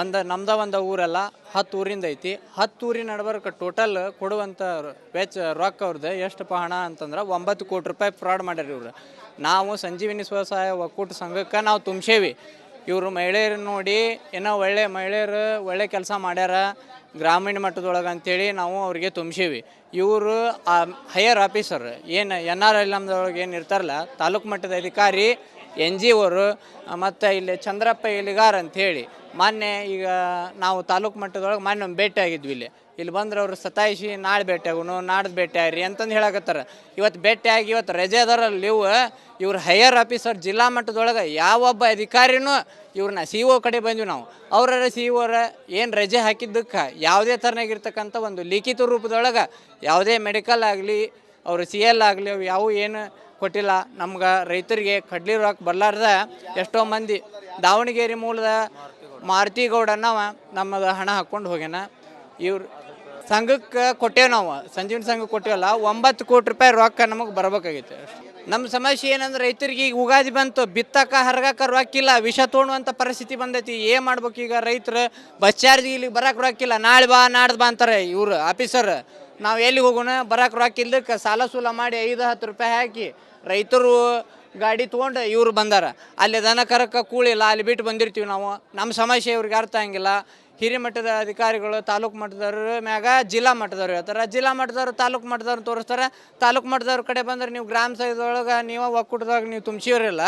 ಒಂದು, ನಮ್ದ ಒಂದು ಊರಲ್ಲ, ಹತ್ತು ಊರಿಂದ ಐತಿ. ಹತ್ತು ಊರಿನ ನಡ್ಬರ್ಕ ಟೋಟಲ್ ಕೊಡುವಂಥ ವೆಚ್ಚ ರೊಕ್ಕ ಅವ್ರದ್ದು ಎಷ್ಟಪ್ಪ ಹಣ ಅಂತಂದ್ರೆ ಒಂಬತ್ತು ಕೋಟಿ ರೂಪಾಯಿ ಫ್ರಾಡ್ ಮಾಡ್ಯಾರ ಇವರು. ನಾವು ಸಂಜೀವಿನಿ ಸ್ವಸಹಾಯ ಒಕ್ಕೂಟ ಸಂಘಕ್ಕೆ ನಾವು ತುಂಬ್ಸೇವಿ. ಇವರು ಮಹಿಳೆಯರು ನೋಡಿ, ಏನೋ ಒಳ್ಳೆ ಮಹಿಳೆಯರು ಒಳ್ಳೆ ಕೆಲಸ ಮಾಡ್ಯಾರ, ಗ್ರಾಮೀಣ ಮಟ್ಟದೊಳಗೆ ಅಂತೇಳಿ ನಾವು ಅವ್ರಿಗೆ ತುಂಬ್ಸೇವಿ. ಇವರು ಹೈಯರ್ ಆಫೀಸರ್ ಏನು ಎನ್ ಆರ್ ಎಲ್ ನಮ್ದೊಳಗೆ ಏನು ಇರ್ತಾರಲ್ಲ, ತಾಲೂಕು ಮಟ್ಟದ ಅಧಿಕಾರಿ ಎನ್ ಜಿ ಅವರು ಮತ್ತು ಇಲ್ಲಿ ಚಂದ್ರಪ್ಪ ಇಲಿಗಾರ್ ಅಂಥೇಳಿ ಮೊನ್ನೆ ಈಗ ನಾವು ತಾಲೂಕು ಮಟ್ಟದೊಳಗೆ ಮೊನ್ನೆ ಒಂದು ಭೇಟಿ ಆಗಿದ್ವಿ ಇಲ್ಲಿ. ಇಲ್ಲಿ ಬಂದ್ರೆ ಅವರು ಸತಾಯಿಸಿ, ನಾಳೆ ಭೇಟಿ ಆಗೋಣ, ನಾಡ್ದು ಭೇಟಿ ಆಗ್ರಿ ಅಂತಂದು ಹೇಳಕತ್ತಾರ. ಇವತ್ತು ಆಗಿ ಇವತ್ತು ರಜೆ ಅದಾರಲ್ಲ ಇವ್ರ ಇವ್ರು ಹೈಯರ್ ಆಫೀಸರ್ ಜಿಲ್ಲಾ ಮಟ್ಟದೊಳಗೆ ಯಾವೊಬ್ಬ ಅಧಿಕಾರಿನೂ ಇವ್ರನ್ನ ಸಿ ಒ ಕಡೆ ಬಂದ್ವಿ ನಾವು. ಅವರ ಸಿ ಒರ ಏನು ರಜೆ ಹಾಕಿದ್ದಕ್ಕೆ ಯಾವುದೇ ಥರನಾಗಿರ್ತಕ್ಕಂಥ ಒಂದು ಲಿಖಿತ ರೂಪದೊಳಗೆ ಯಾವುದೇ ಮೆಡಿಕಲ್ ಆಗಲಿ, ಅವರು ಸಿ ಎಲ್ ಆಗಲಿ, ಅವು ಯಾವ ಏನು ಕೊಟ್ಟಿಲ್ಲ. ನಮ್ಗೆ ರೈತರಿಗೆ ಕಡ್ಲಿ ರೊಕ್ಕ ಬರ್ಲಾರ್ದ ಎಷ್ಟೋ ಮಂದಿ ದಾವಣಗೆರೆ ಮೂಲದ ಮಾರುತಿ ಗೌಡನವ ನಮ್ಮದು ಹಣ ಹಾಕ್ಕೊಂಡು ಹೋಗ್ಯಾನ. ಇವ್ರು ಸಂಘಕ್ಕೆ ಕೊಟ್ಟೇವೆ ನಾವು. ಸಂಜೀವನ ಸಂಘಕ್ಕೆ ಕೊಟ್ಟೇವಲ್ಲ, ಒಂಬತ್ತು ಕೋಟಿ ರೂಪಾಯಿ ರೊಕ್ಕ ನಮಗೆ ಬರ್ಬೇಕಾಗಿತ್ತು ನಮ್ಮ ಸಮಸ್ಯೆ ಏನಂದ್ರೆ ರೈತರಿಗೆ ಈಗ ಉಗಾದಿ ಬಂತು, ಬಿತ್ತಕ ಹರಗಕ್ಕ ರೊಕ್ಕಿಲ್ಲ, ವಿಷ ತೋಣುವಂಥ ಪರಿಸ್ಥಿತಿ ಬಂದೈತಿ. ಏನು ಮಾಡ್ಬೇಕು ಈಗ ರೈತರು? ಬಸ್ ಚಾರ್ಜ್ ಇಲ್ಲಿಗೆ ಬರಕ್ಕೆ ರೊಕ್ಕಿಲ್ಲ. ನಾಳೆ ಬಾ, ನಾಡ್ದು ಬಾ ಅಂತಾರೆ ಇವರು, ಆಫೀಸರ್. ನಾವು ಎಲ್ಲಿ ಹೋಗೋಣ? ಬರಕ್ಕೆ ರೊಕ್ಕ ಇಲ್ದಕ್ಕೆ ಸಾಲ ಸೂಲ ಮಾಡಿ ಐದು ಹತ್ತು ರೂಪಾಯಿ ಹಾಕಿ ರೈತರು ಗಾಡಿ ತೊಗೊಂಡು ಇವರು ಬಂದಾರ. ಅಲ್ಲಿ ದನ ಕರಕ್ಕೆ ಕೂಳಿಲ್ಲ, ಅಲ್ಲಿ ಬಿಟ್ಟು ಬಂದಿರ್ತೀವಿ ನಾವು. ನಮ್ಮ ಸಮಸ್ಯೆ ಇವ್ರಿಗೆ ಅರ್ಥ ಆಗಿಲ್ಲ ಹಿರಿಮಟ್ಟದ ಅಧಿಕಾರಿಗಳು, ತಾಲೂಕು ಮಟ್ಟದವ್ರ ಮ್ಯಾಗ ಜಿಲ್ಲಾ ಮಟ್ಟದವ್ರು ಹೇಳ್ತಾರೆ. ಜಿಲ್ಲಾ ಮಟ್ಟದವ್ರು, ತಾಲೂಕು ಮಟ್ಟದವ್ರು ತೋರಿಸ್ತಾರೆ. ತಾಲೂಕು ಮಟ್ಟದವ್ರ ಕಡೆ ಬಂದ್ರೆ ನೀವು ಗ್ರಾಮ ಸಭೆದೊಳಗೆ ನೀವು ಒಕ್ಕೂಟದಾಗ ನೀವು ತುಂಬಿಸಿರಲ್ಲ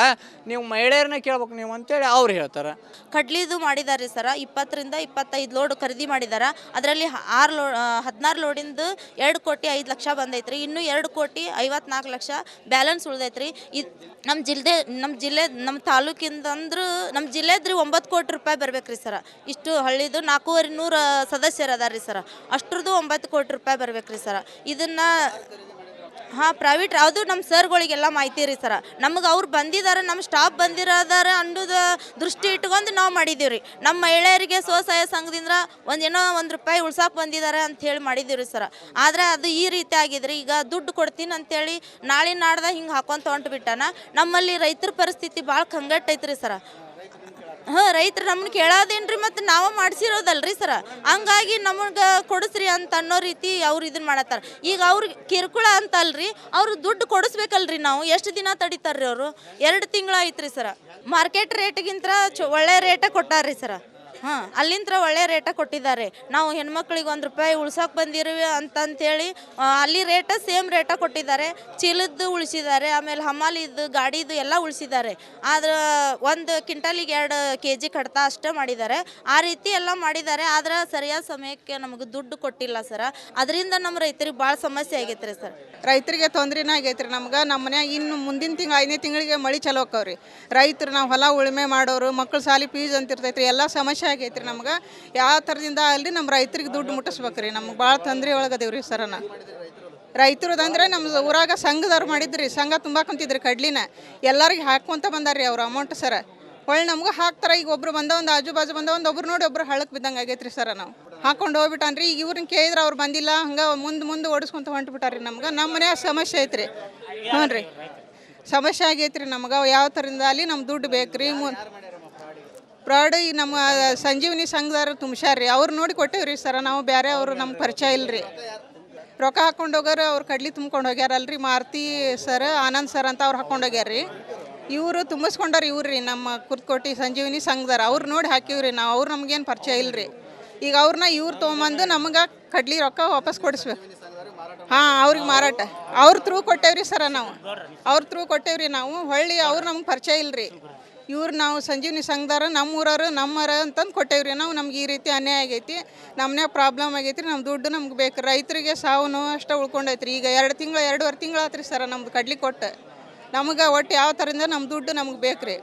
ನೀವು ಮಹಿಳೆಯರನ್ನ ಕೇಳ್ಬೇಕು ನೀವು ಅಂತೇಳಿ ಅವ್ರು ಹೇಳ್ತಾರೆ. ಕಡ್ಲಿದು ಮಾಡಿದ್ದಾರೆ ಸರ. ಇಪ್ಪತ್ತರಿಂದ ಇಪ್ಪತ್ತೈದು ಲೋಡ್ ಖರೀದಿ ಮಾಡಿದಾರ. ಅದರಲ್ಲಿ ಆರು ಲೋ ಹದಿನಾರು ಲೋಡಿಂದು ಎರಡು ಕೋಟಿ ಐದು ಲಕ್ಷ ಬಂದೈತ್ರಿ. ಇನ್ನು ಎರಡು ಕೋಟಿ ಐವತ್ನಾಲ್ಕು ಲಕ್ಷ ಬ್ಯಾಲೆನ್ಸ್ ಉಳ್ದೈತ್ರಿ. ನಮ್ಮ ಜಿಲ್ಲೆ ನಮ್ಮ ಜಿಲ್ಲೆ ನಮ್ಮ ತಾಲೂಕಿಂದ ಅಂದ್ರೆ ನಮ್ಮ ಜಿಲ್ಲೆದ್ರಿ ಒಂಬತ್ತು ಕೋಟಿ ರೂಪಾಯಿ ಬರ್ಬೇಕ್ರಿ ಸರ. ಇಷ್ಟು ಹಳ್ಳಿದು ನಾಲ್ಕೂವರೆ ನೂರು ಸದಸ್ಯರು ಅದಾರ ರೀ ಸರ. ಅಷ್ಟ್ರದ್ದು ಒಂಬತ್ತು ಕೋಟಿ ರೂಪಾಯಿ ಬರ್ಬೇಕ್ರಿ ಸರ. ಇದನ್ನ ಹಾಂ ಪ್ರೈವೇಟ್ ಅದು ನಮ್ಮ ಸರ್ಗಳಿಗೆಲ್ಲ ಮಾಹಿತಿ ರೀ ಸರ. ನಮಗೆ ಅವ್ರು ಬಂದಿದ್ದಾರೆ ನಮ್ಮ ಸ್ಟಾಫ್ ಬಂದಿರೋದಾರ ಅನ್ನೋದು ದೃಷ್ಟಿ ಇಟ್ಕೊಂಡು ನಾವು ಮಾಡಿದ್ದೀವಿ ರೀ ನಮ್ಮ ಮಹಿಳೆಯರಿಗೆ ಸ್ವಸಹಾಯ ಸಂಘದಿಂದ ಒಂದು ಏನೋ ಒಂದು ರೂಪಾಯಿ ಉಳ್ಸಾಕೆ ಬಂದಿದ್ದಾರೆ ಅಂತ ಹೇಳಿ ಮಾಡಿದ್ದೀವಿ ರೀ ಸರ. ಆದರೆ ಅದು ಈ ರೀತಿ ಆಗಿದ್ರಿ. ಈಗ ದುಡ್ಡು ಕೊಡ್ತೀನಿ ಅಂತೇಳಿ ನಾಳೆ ನಾಡ್ದ ಹಿಂಗೆ ಹಾಕೊಂತ ಹೊಂಟು ಬಿಟ್ಟಾನ ನಮ್ಮಲ್ಲಿ ರೈತರ ಪರಿಸ್ಥಿತಿ ಭಾಳ ಕಂಗಟ್ಟೈತ್ರಿ ಸರ. ಹಾಂ, ರೈತರು ನಮ್ಗೆ ಕೇಳೋದೇನ್ರಿ ಮತ್ತು ನಾವು ಮಾಡಿಸಿರೋದಲ್ರಿ ಸರ. ಹಂಗಾಗಿ ನಮಗೆ ಕೊಡಿಸ್ರಿ ಅಂತ ಅನ್ನೋ ರೀತಿ ಅವ್ರು ಇದನ್ನ ಮಾಡತ್ತಾರ. ಈಗ ಅವ್ರಿಗೆ ಕಿರುಕುಳ ಅಂತ ಅಲ್ರಿ ಅವ್ರು ದುಡ್ಡು ಕೊಡಿಸ್ಬೇಕಲ್ರಿ ನಾವು. ಎಷ್ಟು ದಿನ ತಡಿತಾರ್ರಿ ಅವರು? ಎರಡು ತಿಂಗಳು ಐತ್ರಿ ಸರ. ಮಾರ್ಕೆಟ್ ರೇಟ್ಗಿಂತ ಒಳ್ಳೆ ರೇಟ ಕೊಟ್ಟಾರ್ರಿ ಸರ. ಹಾಂ. ಅಲ್ಲಿಂದ ಒಳ್ಳೆ ರೇಟ ಕೊಟ್ಟಿದ್ದಾರೆ. ನಾವು ಹೆಣ್ಮಕ್ಳಿಗೆ ಒಂದು ರೂಪಾಯಿ ಉಳ್ಸೋಕೆ ಬಂದಿರುವೆ ಅಂತಂತೇಳಿ ಆ, ಅಲ್ಲಿ ರೇಟ ಸೇಮ್ ರೇಟ ಕೊಟ್ಟಿದ್ದಾರೆ. ಚೀಲದ್ದು ಉಳಿಸಿದ್ದಾರೆ ಆಮೇಲೆ ಹಮಾಲಿದ್ದು ಗಾಡಿದು ಎಲ್ಲ ಉಳಿಸಿದ್ದಾರೆ. ಆದ್ರೆ ಒಂದು ಕ್ವಿಂಟಲಿಗೆ ಎರಡು ಕೆ ಜಿ ಕಡ್ತಾ ಅಷ್ಟೇ ಮಾಡಿದ್ದಾರೆ. ಆ ರೀತಿ ಎಲ್ಲ ಮಾಡಿದ್ದಾರೆ ಆದ್ರೆ ಸರಿಯಾದ ಸಮಯಕ್ಕೆ ನಮಗೆ ದುಡ್ಡು ಕೊಟ್ಟಿಲ್ಲ ಸರ. ಅದರಿಂದ ನಮ್ಮ ರೈತರಿಗೆ ಭಾಳ ಸಮಸ್ಯೆ ಆಗೈತೆ ರೀ ಸರ್. ರೈತರಿಗೆ ತೊಂದ್ರೆನೇ ಆಗೈತ್ರಿ ನಮ್ಗೆ. ನಮ್ಮ ಮನ್ಯಾಗ ಇನ್ನು ಮುಂದಿನ ತಿಂಗಳು ಐದನೇ ತಿಂಗಳಿಗೆ ಮಳಿ ಚಲೋ ರೈತರು ನಾವು ಹೊಲ ಉಳುಮೆ ಮಾಡೋರು ಮಕ್ಳು ಸಾಲಿ ಫೀಸ್ ಅಂತ ಇರ್ತೈತ್ರಿ ಎಲ್ಲ ಸಮಸ್ಯೆ ಆಗೈತ್ರಿ ನಮ್ಗೆ. ಯಾವ ಥರದಿಂದ ಅಲ್ಲಿ ನಮ್ಮ ರೈತರಿಗೆ ದುಡ್ಡು ಮುಟ್ಟಿಸ್ಬೇಕ್ರಿ. ನಮ್ಗೆ ಭಾಳ ತೊಂದರೆ ಒಳಗದೇವ್ರಿ ಸರನ. ರೈತರದಂದ್ರೆ ನಮ್ಮ ಊರಾಗ ಸಂಘದವ್ರು ಮಾಡಿದ್ರಿ. ಸಂಘ ತುಂಬಾಕೊಂತಿದ್ರಿ ಕಡ್ಲಿನ. ಎಲ್ಲರಿಗೆ ಹಾಕ್ಕೊಂತ ಬಂದಾರ್ರಿ ಅವ್ರ ಅಮೌಂಟ್ ಸರ. ಹೊಳ್ಳಿ ನಮ್ಗೆ ಹಾಕ್ತಾರ. ಈಗ ಒಬ್ರು ಬಂದ ಒಂದು ಆಜು ಬಾಜು ಬಂದ ಒಂದು ಒಬ್ರು ನೋಡಿ ಒಬ್ರು ಹಳಕ್ ಬಿದ್ದಂಗೆ ಆಗೈತ್ರಿ ಸರ ನಾವು. ಹಾಕೊಂಡು ಹೋಗ್ಬಿಟ್ಟಾನ್ರಿ. ಈಗ ಇವ್ರನ್ನ ಕೇಳಿದ್ರೆ ಅವ್ರು ಬಂದಿಲ್ಲ, ಹಂಗೆ ಮುಂದೆ ಮುಂದೆ ಓಡಿಸ್ಕೊಂತ ಹೊಂಟ್ಬಿಟ್ಟಾರ್ರಿ ನಮ್ಗೆ. ನಮ್ಮ ಮನ್ಯಾಗ ಸಮಸ್ಯೆ ಐತ್ರಿ. ಹ್ಞೂ ರೀ ಸಮಸ್ಯೆ ಆಗೈತ್ರಿ ನಮ್ಗೆ. ಯಾವ ಥರದಿಂದ ಅಲ್ಲಿ ನಮ್ಮ ದುಡ್ಡು ಬೇಕ್ರಿ. ಮು ಫ್ರಾಡ್ ಈ ನಮ್ಮ ಸಂಜೀವಿನಿ ಸಂಘದವ್ರು ತುಂಬ್ಸ್ಯಾರ್ರಿ. ಅವ್ರು ನೋಡಿ ಕೊಟ್ಟೇವ್ರಿ ಸರ, ನಾವು ಬೇರೆ ಅವರು ನಮ್ಗೆ ಪರಿಚಯ ಇಲ್ರಿ. ರೊಕ್ಕ ಹಾಕೊಂಡು ಹೋಗ್ಯಾರ ಅವ್ರು ಕಡ್ಲಿ ತುಂಬ್ಕೊಂಡು ಹೋಗ್ಯಾರಲ್ರಿ. ಮಾರುತಿ ಸರ್, ಆನಂದ್ ಸರ್ ಅಂತ ಅವ್ರು ಹಾಕೊಂಡು ರೀ ಇವರು ತುಂಬಿಸ್ಕೊಂಡಾರ ರೀ ನಮ್ಮ ಕುರ್ತಕೋಟಿ ಸಂಜೀವಿನಿ ಸಂಘದಾರ. ಅವ್ರು ನೋಡಿ ಹಾಕಿವ್ರಿ ನಾವು, ಅವ್ರು ನಮ್ಗೇನು ಪರಿಚಯ ಇಲ್ರಿ. ಈಗ ಅವ್ರನ್ನ ಇವ್ರು ತೊಗೊಂಬಂದು ನಮ್ಗೆ ಕಡ್ಲಿ ರೊಕ್ಕ ವಾಪಸ್ ಕೊಡಿಸ್ಬೇಕು. ಹಾಂ, ಅವ್ರಿಗೆ ಮಾರಾಟ. ಅವ್ರ ಥ್ರೂ ಕೊಟ್ಟೇವ್ರಿ ಸರ ನಾವು. ಅವ್ರ ಥ್ರೂ ಕೊಟ್ಟೇವ್ರಿ ನಾವು. ಹೊಳ್ಳಿ ಅವ್ರು ನಮ್ಗೆ ಪರಿಚಯ ಇಲ್ರಿ. ಇವ್ರು ನಾವು ಸಂಜೀವಿನಿ ನಮ್ಮ ಊರವ್ರು ನಮ್ಮರ ಅಂತಂದು ಕೊಟ್ಟೇವ್ರಿ. ನಾವು ನಮ್ಗೆ ಈ ರೀತಿ ಅನ್ಯಾಯ ಆಗೈತಿ ನಮ್ಮನ್ಯಾಗ ಪ್ರಾಬ್ಲಮ್ ಆಗೈತಿ ನಮ್ಮ ದುಡ್ಡು ನಮ್ಗೆ ಬೇಕು. ರೈತರಿಗೆ ಸಾವು ನೋವು ಅಷ್ಟೇ ಉಳ್ಕೊಂಡೈತ್ರಿ. ಈಗ ಎರಡು ತಿಂಗಳು, ಎರಡೂವರೆ ತಿಂಗಳು ಆತ್ರಿ ಸರ ನಮ್ದು ಕಡ್ಲಿ ಕೊಟ್ಟು. ನಮಗೆ ಒಟ್ಟು ಯಾವ ಥರದಿಂದ ನಮ್ಮ ದುಡ್ಡು ನಮ್ಗೆ ಬೇಕು ರೀ